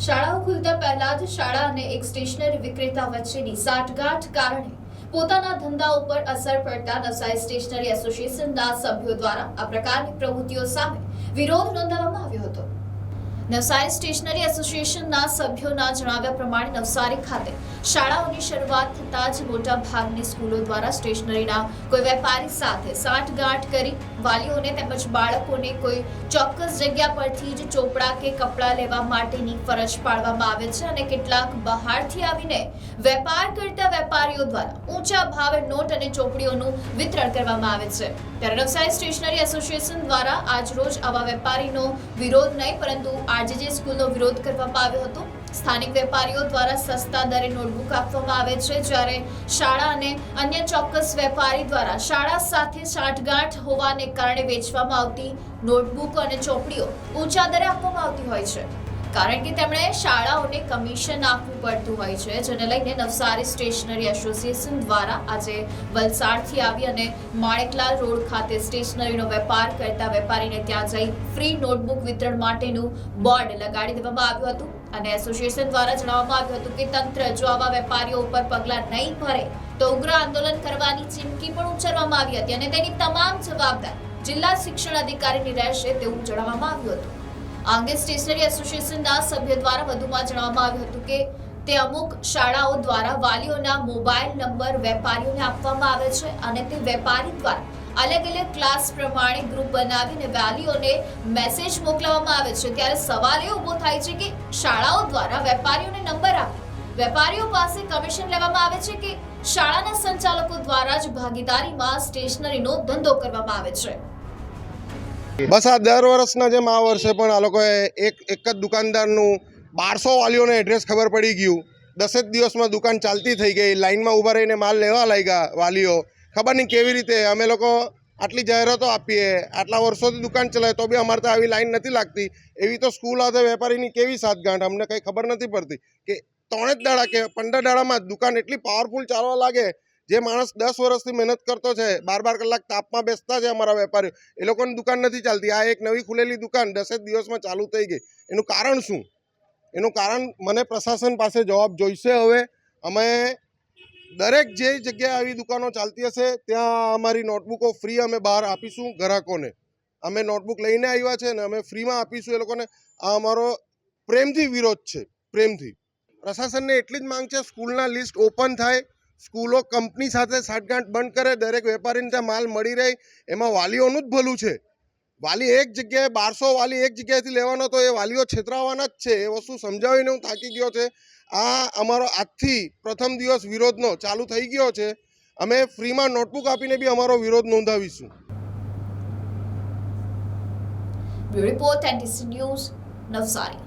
શાળાઓ ખુલતા પહેલા જ શાળા અને એક સ્ટેશનરી વિક્રેતા વચ્ચેની સાઠગાંઠ કારણે પોતાના ધંધા ઉપર અસર પડતા નવસારી સ્ટેશનરી એસોસિએશનના સભ્યો દ્વારા આ પ્રકારની પ્રવૃત્તિઓ સામે વિરોધ નોંધાવવામાં આવ્યો હતો. નવસારી સ્ટેશનરી એસોસિએશનના સભ્યોના જણાવ્યા પ્રમાણે નવસારી ખાતે શાળાઓની શરૂઆત થતાં જ મોટા ભાગની સ્કૂલો દ્વારા સ્ટેશનરીના કોઈ વેપારી સાથે સાંઠગાંઠ કરી વાલીઓને તેમજ બાળકોને કોઈ ચોક્કસ જગ્યા પરથી જ ચોપડા કે કપડાં લેવા માટેની ફરજ પાડવામાં આવે છે અને કેટલાક બહારથી આવીને વેપાર કરતા વેપારીઓ દ્વારા ઊંચા ભાવે નોટ અને ચોપડીઓનું વિતરણ કરવામાં આવે છે. ત્યારે નવસારી સ્ટેશનરી એસોસિએશન દ્વારા આજરોજ આવા વેપારીનો વિરોધ નહીં, પરંતુ આરજેજે સ્કૂલનો વિરોધ કરવામાં આવ્યો હતો, સ્થાનિક વેપારીઓ દ્વારા સસ્તા દરે નોટબુક આપવામાં આવે છે, જ્યારે શાળા અને અન્ય ચોક્કસ વેપારી દ્વારા શાળા સાથે સાંઠગાંઠ હોવાને કારણે વેચવામાં આવતી નોટબુક અને ચોપડીઓ ઊંચા દરે આપવામાં આવતી હોય છે. કારણ કે તેમણે શાળાઓને કમિશન આપવું પડતું હોય છે, જેને લઈને નવસારી સ્ટેશનરી એસોસિએશન દ્વારા આજે વલસાડથી આવી અને માણેકલાલ રોડ ખાતે સ્ટેશનરીનો વેપાર કરતા વેપારીને ત્યાં જઈ ફ્રી નોટબુક વિતરણ માટેનું બોર્ડ લગાડી દેવામાં આવ્યું હતું. અને એસોસિએશન દ્વારા જણાવવામાં આવ્યું હતું કે તંત્ર જો આવા વેપારીઓ ઉપર પગલાં નહીં ભરે, તો ઉગ્ર આંદોલન કરવાની ચીમકી પણ ઉચ્ચારવામાં આવી હતી અને તેની તમામ જવાબદાર જિલ્લા શિક્ષણ અધિકારીની રહેશે તેવું જણાવવામાં આવ્યું હતું. આ અંગે સ્ટેશનરી એસોસિએશનના સભ્ય દ્વારા વધુમાં જણાવવામાં આવ્યું હતું કે તે અમુક શાળાઓ દ્વારા વાલીઓના મોબાઈલ નંબર વેપારીઓને આપવામાં આવે છે અને તે વેપારી દ્વારા અલગ અલગ ક્લાસ પ્રમાણે ગ્રુપ બનાવીને વાલીઓને મેસેજ મોકલવામાં આવે છે. ત્યારે સવાલ એ ઊભો થાય છે કે શાળાઓ દ્વારા વેપારીઓને નંબર આપી વેપારીઓ પાસે કમિશન લેવામાં આવે છે કે શાળાના સંચાલકો દ્વારા જ ભાગીદારીમાં સ્ટેશનરીનો ધંધો કરવામાં આવે છે? બસ આ દર વર્ષના જેમ આ વર્ષે પણ આ લોકોએ એક એક જ દુકાનદારનું બારસો વાલીઓને એડ્રેસ ખબર પડી ગયું. દસેક દિવસમાં દુકાન ચાલતી થઈ ગઈ. લાઇનમાં ઊભા રહીને માલ લેવા લાગ્યા વાલીઓ. ખબર નહીં કેવી રીતે અમે લોકો આટલી જાહેરાતો આપીએ. આટલા વર્ષોથી દુકાન ચલાવે તો બી અમારે તો આવી લાઈન નથી લાગતી. એવી તો સ્કૂલ સાથે વેપારીની કેવી સાતગાંઠ અમને કંઈ ખબર નથી પડતી. કે ત્રણે જ દાડા કે પંદર દાડામાં દુકાન એટલી પાવરફુલ ચાલવા લાગે જે માણસ દસ વર્ષથી મહેનત કરતો છે, બાર બાર કલાક તાપમાં બેસતા છે અમારા વેપારીઓ. એ લોકોની દુકાન નથી ચાલતી. આ એક નવી ખુલેલી દુકાન દસેક દિવસમાં ચાલુ થઈ ગઈ. એનું કારણ શું? એનું કારણ મને પ્રશાસન પાસે જવાબ જોઈશે હવે. અમે દરેક જે જગ્યાએ આવી દુકાનો ચાલતી હશે, ત્યાં અમારી નોટબુકો ફ્રી અમે બહાર આપીશું ગ્રાહકોને. અમે નોટબુક લઈને આવ્યા છે અને અમે ફ્રીમાં આપીશું એ લોકોને. આ અમારો પ્રેમથી વિરોધ છે. પ્રેમથી. પ્રશાસનને એટલી જ માંગ છે, સ્કૂલના લિસ્ટ ઓપન થાય સ્કૂલો કંપની સાથે સાઠગાંઠ બંધ કરે, દરેક વેપારીને ત્યાં માલ મળી રહે, એમાં વાલીઓનું જ ભલું છે. વાલી એક જગ્યાએ બારસો વાલી એક જગ્યાએથી લેવાનો તો એ વાલીઓ છેતરાવાના જ છે. એ વસ્તુ સમજાવીને હું થાકી ગયો છે? આ અમારો આજથી પ્રથમ દિવસ વિરોધનો ચાલુ થઈ ગયો છે. અમે ફ્રીમાં નોટબુક આપીને બી અમારો વિરોધ નોંધાવીશું. Report and news Navsari.